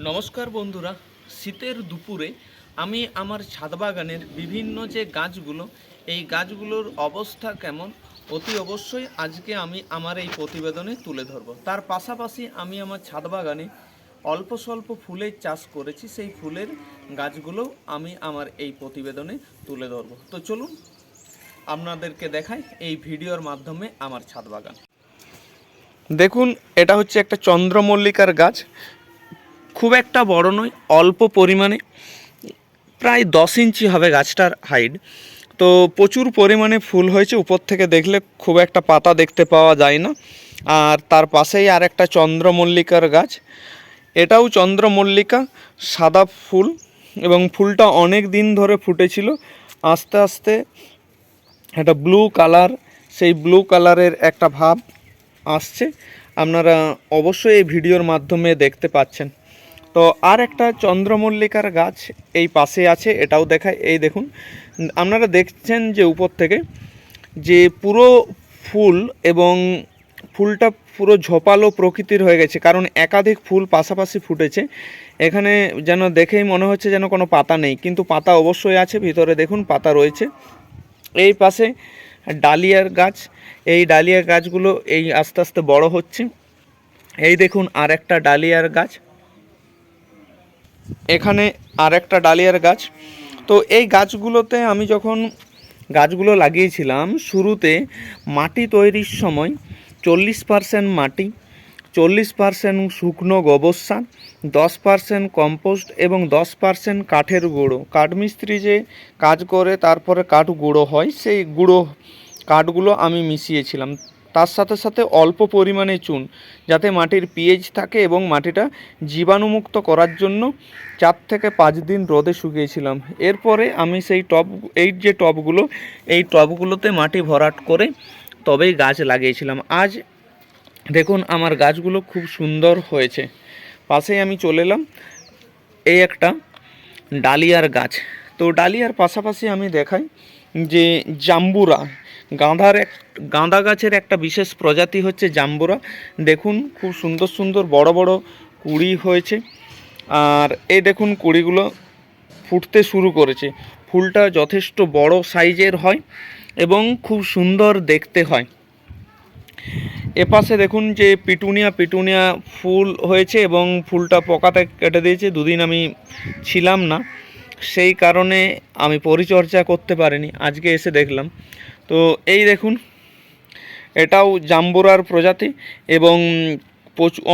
নমস্কার বন্ধুরা, শীতের দুপুরে আমি আমার ছাদ বাগানের বিভিন্ন যে গাছগুলো, এই গাছগুলোর অবস্থা কেমন, অতি অবশ্যই আজকে আমি আমার এই প্রতিবেদনে তুলে ধরব। তার পাশাপাশি আমি আমার ছাদ বাগানে অল্প স্বল্প ফুলের চাষ করেছি, সেই ফুলের গাছগুলো আমি আমার এই প্রতিবেদনে তুলে ধরব। তো চলুন, আপনাদেরকে দেখাই এই ভিডিওর মাধ্যমে আমার ছাদ বাগান দেখুন, এটা হচ্ছে একটা চন্দ্রমল্লিকার গাছ। খুব একটা বড় নয়, অল্প পরিমাণে। প্রায় দশ ইঞ্চি হবে গাছটার হাইট। তো প্রচুর পরিমাণে ফুল হয়েছে, উপর থেকে দেখলে খুব একটা পাতা দেখতে পাওয়া যায় না। আর তার পাশেই আর একটা চন্দ্রমল্লিকার গাছ। এটাও চন্দ্রমল্লিকা, সাদা ফুল এবং ফুলটা অনেক দিন ধরে ফুটেছিল। আস্তে আস্তে একটা ব্লু কালার, সেই ব্লু কালারের একটা ভাব আসছে। আপনারা অবশ্যই এই ভিডিওর মাধ্যমে দেখতে পাচ্ছেন। তো আর একটা চন্দ্রমল্লিকার গাছ এই পাশে আছে, এটাও দেখায়। এই দেখুন, আপনারা দেখছেন যে উপর থেকে যে পুরো ফুল এবং ফুলটা পুরো ঝোপালো প্রকৃতির হয়ে গেছে, কারণ একাধিক ফুল পাশাপাশি ফুটেছে। এখানে যেন দেখেই মনে হচ্ছে যেন কোনো পাতা নেই, কিন্তু পাতা অবশ্যই আছে, ভিতরে দেখুন পাতা রয়েছে। এই পাশে ডালিয়ার গাছ, এই ডালিয়ার গাছগুলো এই আস্তে আস্তে বড় হচ্ছে। এই দেখুন আর একটা ডালিয়ার গাছ। এখানে আর একটা ডালিয়ার গাছ। তো এই গাছগুলোতে আমি যখন গাছগুলো লাগিয়েছিলাম, শুরুতে মাটি তৈরির সময় চল্লিশ পারসেন্ট মাটি, চল্লিশ পারসেন্ট শুকনো গোবর দশ পারসেন্ট কম্পোস্ট এবং দশ পারসেন্ট কাঠের গুঁড়ো। কাঠমিস্ত্রি যে কাজ করে, তারপরে কাঠ গুঁড়ো হয়, সেই গুঁড়ো কাঠগুলো আমি মিশিয়েছিলাম। তার সাথে সাথে অল্প পরিমাণে চুন, যাতে মাটির পিএইচ থাকে এবং মাটিটা জীবাণুমুক্ত করার জন্য চার থেকে পাঁচ দিন রোদে শুকিয়েছিলাম। এরপরে আমি সেই টব, এই যে টবগুলো, এই টবগুলোতে মাটি ভরাট করে তবেই গাছ লাগিয়েছিলাম। আজ দেখুন আমার গাছগুলো খুব সুন্দর হয়েছে। পাশেই আমি চলে এলাম, এই একটা ডালিয়ার গাছ। তো ডালিয়ার পাশাপাশি আমি দেখাই যে জাম্বুরা গাঁদার এক, গাঁদা গাছের একটা বিশেষ প্রজাতি হচ্ছে জাম্বুরা। দেখুন, খুব সুন্দর সুন্দর বড় বড় কুড়ি হয়েছে। আর এই দেখুন কুড়িগুলো ফুটতে শুরু করেছে। ফুলটা যথেষ্ট বড় সাইজের হয় এবং খুব সুন্দর দেখতে হয়। এপাশে দেখুন যে পিটুনিয়া পিটুনিয়া ফুল হয়েছে এবং ফুলটা পোকাতে কেটে দিয়েছে। দুদিন আমি ছিলাম না। সেই কারণে আমি পরিচর্যা করতে পারিনি, আজকে এসে দেখলাম। তো এই দেখুন, এটাও জাম্বুরার প্রজাতি এবং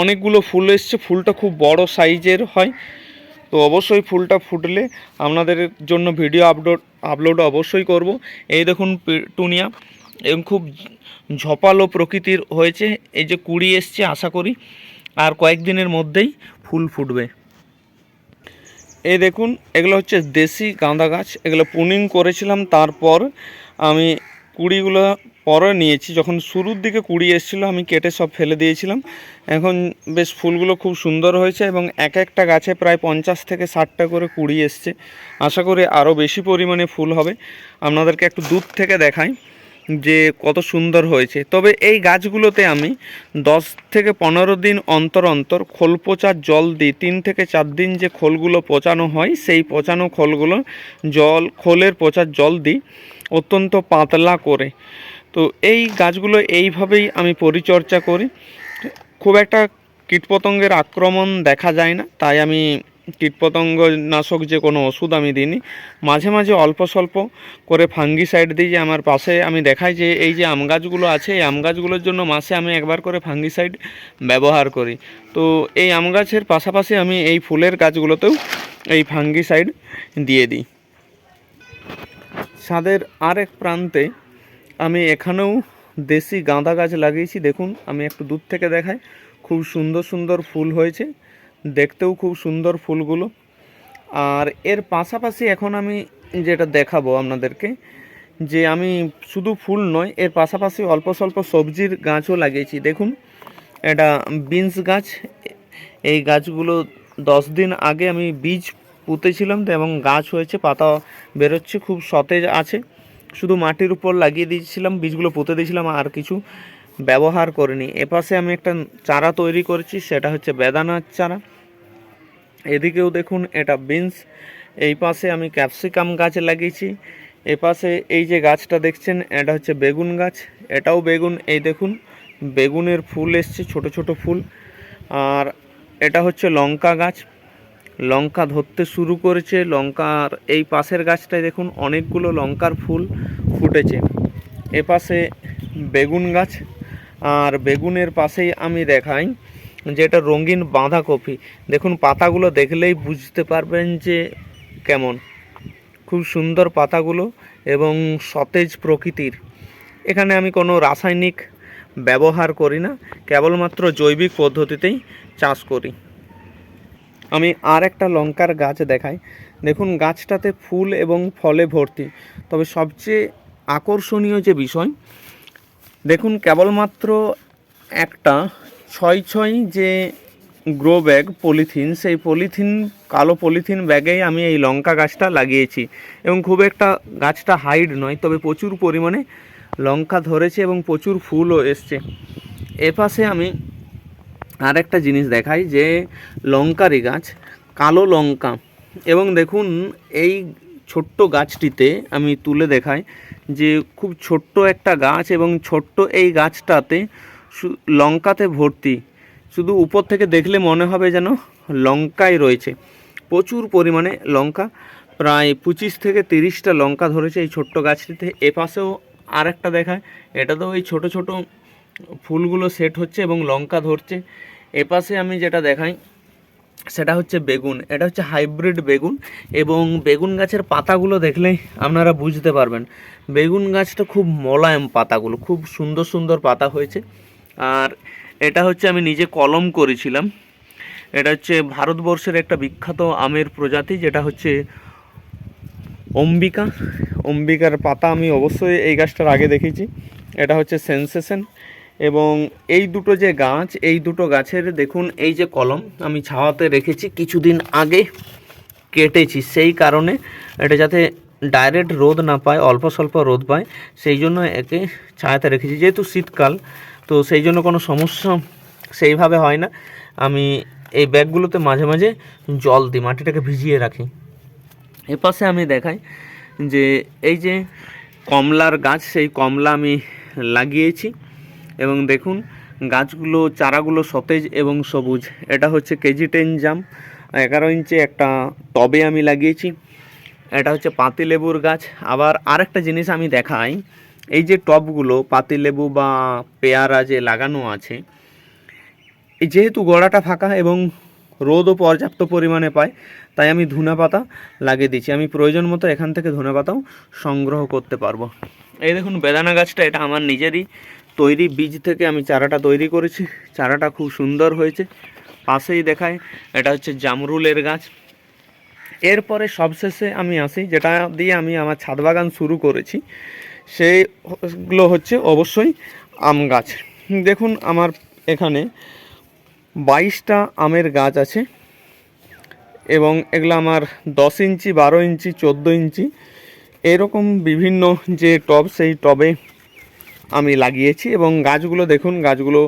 অনেকগুলো ফুল এসছে, ফুলটা খুব বড় সাইজের হয়। তো অবশ্যই ফুলটা ফুটলে আপনাদের জন্য ভিডিও আপলোড আপলোড অবশ্যই করব। এই দেখুন পিটুনিয়া, এবং খুব ঝপালো প্রকৃতির হয়েছে। এই যে কুড়ি এসছে, আশা করি আর কয়েকদিনের মধ্যেই ফুল ফুটবে। এই দেখুন, এগুলো হচ্ছে দেশি গাঁদা গাছ। এগুলো পুনিং করেছিলাম, তারপর আমি কুড়িগুলো পরে নিয়েছি। যখন শুরুর দিকে কুড়ি এসেছিল, আমি কেটে সব ফেলে দিয়েছিলাম। এখন বেশ ফুলগুলো খুব সুন্দর হয়েছে এবং এক একটা গাছে প্রায় পঞ্চাশ থেকে ষাটটা করে কুড়ি এসছে। আশা করি আরও বেশি পরিমাণে ফুল হবে। আপনাদেরকে একটু দূর থেকে দেখাই। যে কত সুন্দর হয়েছে। তবে এই গাছগুলোতে আমি দশ থেকে পনেরো দিন অন্তর অন্তর খোল পচার জল দিই। তিন থেকে চার দিন যে খোলগুলো পচানো হয়, সেই পচানো খোলগুলো জল, খোলের পচার জল দিই অত্যন্ত পাতলা করে। তো এই গাছগুলো এইভাবেই আমি পরিচর্যা করি। খুব একটা কীটপতঙ্গের আক্রমণ দেখা যায় না, তাই আমি কীটপতঙ্গ নাশক যে কোনো ওষুধ আমি দিইনি। মাঝে মাঝে অল্প স্বল্প করে ফাঙ্গিসাইড দিই যে আমার পাশে আমি দেখাই যে এই যে আম গাছগুলো আছে, এই আম গাছগুলোর জন্য মাসে আমি একবার করে ফাঙ্গিসাইড ব্যবহার করি। তো এই আম গাছের পাশাপাশি আমি এই ফুলের গাছগুলোতেও এই ফাঙ্গিসাইড দিয়ে দিই। ছাদের আরেক প্রান্তে আমি এখানেও দেশি গাঁদা গাছ লাগিয়েছি। দেখুন, আমি একটু দূর থেকে দেখাই। খুব সুন্দর সুন্দর ফুল হয়েছে। দেখতেও খুব সুন্দর ফুলগুলো। আর এর পাশাপাশি এখন আমি যেটা দেখাবো আপনাদেরকে, যে আমি শুধু ফুল নয়, এর পাশাপাশি অল্প স্বল্প সবজির গাছও লাগিয়েছি। দেখুন, এটা বিনস গাছ। এই গাছগুলো দশ দিন আগে আমি বীজ পুঁতেছিলাম তো এবং গাছ হয়েছে, পাতা বেরোচ্ছে, খুব সতেজ আছে। শুধু মাটির উপর লাগিয়ে দিয়েছিলাম, বীজগুলো পুঁতে দিয়েছিলাম, আর কিছু ব্যবহার করিনি। এপাশে আমি একটা চারা তৈরি করেছি, সেটা হচ্ছে বেদানার চারা। এদিকেও দেখুন এটা বিনস এই পাশে আমি ক্যাপসিকাম গাছ লাগিয়েছি। এ পাশে এই যে গাছটা দেখছেন, এটা হচ্ছে বেগুন গাছ। এটাও বেগুন। এই দেখুন, বেগুনের ফুল এসছে, ছোট ছোট ফুল। আর এটা হচ্ছে লঙ্কা গাছ। লঙ্কা ধরতে শুরু করেছে। লঙ্কার এই পাশের গাছটায় দেখুন, অনেকগুলো লঙ্কার ফুল ফুটেছে। এ পাশে বেগুন গাছ। আর বেগুনের পাশেই আমি দেখাই যেটা রঙিন বাঁধাকপি। দেখুন, পাতাগুলো দেখলেই বুঝতে পারবেন যে কেমন। খুব সুন্দর পাতাগুলো এবং সতেজ প্রকৃতির। এখানে আমি কোনো রাসায়নিক ব্যবহার করি না, কেবলমাত্র জৈবিক পদ্ধতিতেই চাষ করি। আমি আর একটা লঙ্কার গাছ দেখাই। দেখুন, গাছটাতে ফুল এবং ফলে ভর্তি। তবে সবচেয়ে আকর্ষণীয় যে বিষয়, দেখুন, কেবলমাত্র একটা ছয় ছয় যে গ্রো ব্যাগ, পলিথিন, সেই পলিথিন, কালো পলিথিন ব্যাগেই আমি এই লঙ্কা গাছটা লাগিয়েছি। এবং খুব একটা গাছটা হাইড নয়, তবে প্রচুর পরিমাণে লঙ্কা ধরেছে এবং প্রচুর ফুলও এসছে। এপাশে আমি আর একটা জিনিস দেখাই যে লঙ্কারি গাছ, কালো লঙ্কা। এবং দেখুন, এই ছোট্ট গাছটিতে আমি তুলে দেখাই যে খুব ছোট্ট একটা গাছ এবং ছোট্ট এই গাছটাতে লঙ্কাতে ভর্তি। শুধু উপর থেকে দেখলে মনে হবে যেন লঙ্কাই রয়েছে। প্রচুর পরিমাণে লঙ্কা, প্রায় পঁচিশ থেকে তিরিশটা লঙ্কা ধরেছে এই ছোট্ট গাছটিতে। এপাশেও আর একটা দেখায়। এটা তো ওই ছোট ছোট ফুলগুলো সেট হচ্ছে এবং লঙ্কা ধরছে। এপাশে আমি যেটা দেখাই, সেটা হচ্ছে বেগুন। এটা হচ্ছে হাইব্রিড বেগুন এবং বেগুন গাছের পাতাগুলো দেখলেই আপনারা বুঝতে পারবেন। বেগুন গাছটা খুব মোলায়েম পাতাগুলো, খুব সুন্দর সুন্দর পাতা হয়েছে। আর এটা হচ্ছে আমি নিজে কলম করেছিলাম। এটা হচ্ছে ভারতবর্ষের একটা বিখ্যাত আমের প্রজাতি, যেটা হচ্ছে অম্বিকা। অম্বিকার পাতা আমি অবশ্যই এই গাছটার আগে দেখেছি। এটা হচ্ছে সেন্সেশন। এবং এই দুটো যে গাছ, এই দুটো গাছের দেখুন, এই যে কলম আমি ছাওয়াতে রেখেছি, কিছুদিন আগে কেটেছি। সেই কারণে এটা যাতে ডাইরেক্ট রোদ না পায়, অল্প স্বল্প রোদ পায়, সেই জন্য একে ছায়াতে রেখেছি। যেহেতু শীতকাল তো সেই জন্য কোনো সমস্যা সেইভাবে হয় না। আমি এই ব্যাগগুলোতে মাঝে মাঝে জল দিই, মাটিটাকে ভিজিয়ে রাখি। এপাশে আমি দেখাই যে এই যে কমলার গাছ, সেই কমলা আমি লাগিয়েছি এবং দেখুন গাছগুলো, চারাগুলো সতেজ এবং সবুজ। এটা হচ্ছে কেজি টেন জাম, এগারো ইঞ্চি একটা টবে আমি লাগিয়েছি। এটা হচ্ছে পাতিলেবুর গাছ। আবার আরেকটা জিনিস আমি দেখাই এই যে টবগুলো পাতিলেবু বা পেয়ারা যে লাগানো আছে যেহেতু গোড়াটা ফাঁকা এবং রোদও পর্যাপ্ত পরিমাণে পায়, তাই আমি ধুনা পাতা লাগিয়ে দিচ্ছি। আমি প্রয়োজন মতো এখান থেকে ধনে পাতাও সংগ্রহ করতে পারব। এই দেখুন, বেদানা গাছটা, এটা আমার নিজেরই তৈরি। বীজ থেকে আমি চারাটা তৈরি করেছি। চারাটা খুব সুন্দর হয়েছে। পাশেই দেখায়, এটা হচ্ছে জামরুলের গাছ। এরপরে সবশেষে আমি আসি, যেটা দিয়ে আমি আমার ছাদ বাগান শুরু করেছি। সেইগুলো হচ্ছে অবশ্যই আম গাছ। দেখুন আমার এখানে বাইশটা আমের গাছ আছে এবং এগুলো আমার দশ ইঞ্চি, বারো ইঞ্চি, চোদ্দ ইঞ্চি। এরকম বিভিন্ন যে টব, সেই টবে আমি লাগিয়েছি এবং গাছগুলো দেখুন, গাছগুলো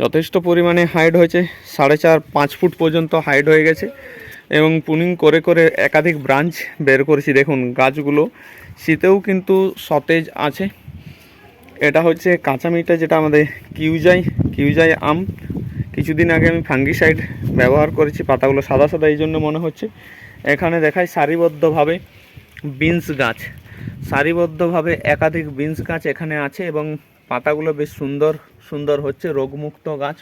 যথেষ্ট পরিমাণে হাইট হয়েছে, সাড়ে চার, পাঁচ ফুট পর্যন্ত হাইট হয়ে গেছে এবং পুনিং করে করে একাধিক ব্রাঞ্চ বের করেছি। দেখুন, গাছগুলো শীতেও কিন্তু সতেজ আছে। এটা হচ্ছে কাঁচা মিঠা যেটা আমাদের কিউজাই কিউজাই আম। কিছুদিন আগে আমি ফাঙ্গিসাইড ব্যবহার করেছি, পাতাগুলো সাদা সাদা এই জন্য মনে হচ্ছে। এখানে দেখায় সারিবদ্ধভাবে বিনস গাছ। সারিবদ্ধভাবে একাধিক বিনস গাছ এখানে আছে এবং পাতাগুলো বেশ সুন্দর সুন্দর হচ্ছে, রোগমুক্ত গাছ।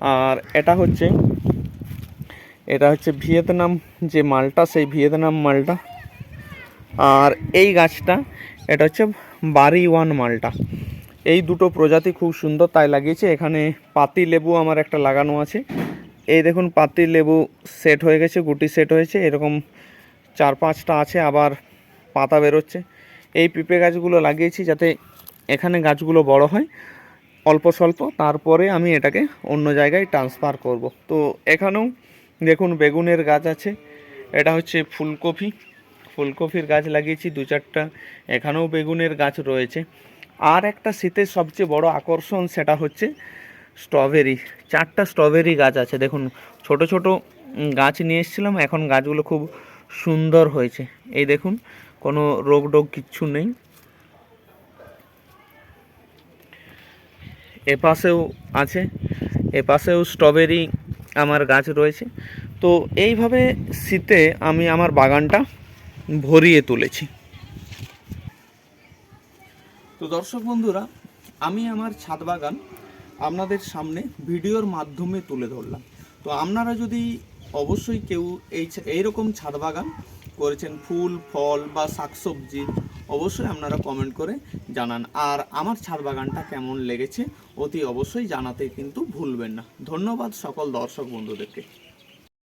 আর এটা হচ্ছে এটা হচ্ছে ভিয়েতনাম যে মালটা, সেই ভিয়েতনাম মালটা। আর এই গাছটা, এটা হচ্ছে বারি ওয়ান মালটা। এই দুটো প্রজাতি খুব সুন্দর তাই লাগিয়েছে। এখানে পাতি লেবু আমার একটা লাগানো আছে। এই দেখুন, পাতি লেবু সেট হয়ে গেছে, গুটি সেট হয়েছে। এরকম চার পাঁচটা আছে, আবার পাতা বেরোচ্ছে। এই পিঁপে গাছগুলো লাগিয়েছি যাতে এখানে গাছগুলো বড় হয়, অল্প স্বল্প। তারপরে আমি এটাকে অন্য জায়গায় ট্রান্সফার করব। তো এখানেও দেখুন, বেগুনের গাছ আছে। এটা হচ্ছে ফুলকপি। ফুলকপির গাছ লাগিয়েছি, দু চারটা। এখানেও বেগুনের গাছ রয়েছে। আর একটা শীতের সবচেয়ে বড় আকর্ষণ সেটা হচ্ছে স্ট্রবেরি। চারটা স্ট্রবেরি গাছ আছে। দেখুন, ছোট ছোট গাছ নিয়ে এসেছিলাম, এখন গাছগুলো খুব সুন্দর হয়েছে। এই দেখুন, কোনো রোগ টোগ কিচ্ছু নেই। এপাশেও আছে, এপাশেও স্ট্রবেরি আমার গাছ রয়েছে। তো এইভাবে শীতে আমি আমার বাগানটা ভরিয়ে তুলেছি। তো দর্শক বন্ধুরা, আমি আমার ছাদ বাগান আপনাদের সামনে ভিডিওর মাধ্যমে তুলে ধরলাম। তো আপনারা যদি অবশ্যই কেউ এই এইরকম ছাদ বাগান করেছেন, ফুল, ফল বা শাকসবজি, অবশ্যই আপনারা কমেন্ট করে জানান। আর আমার ছাদ বাগানটা কেমন লেগেছে অতি অবশ্যই জানাতে কিন্তু ভুলবেন না। ধন্যবাদ সকল দর্শক বন্ধুদেরকে।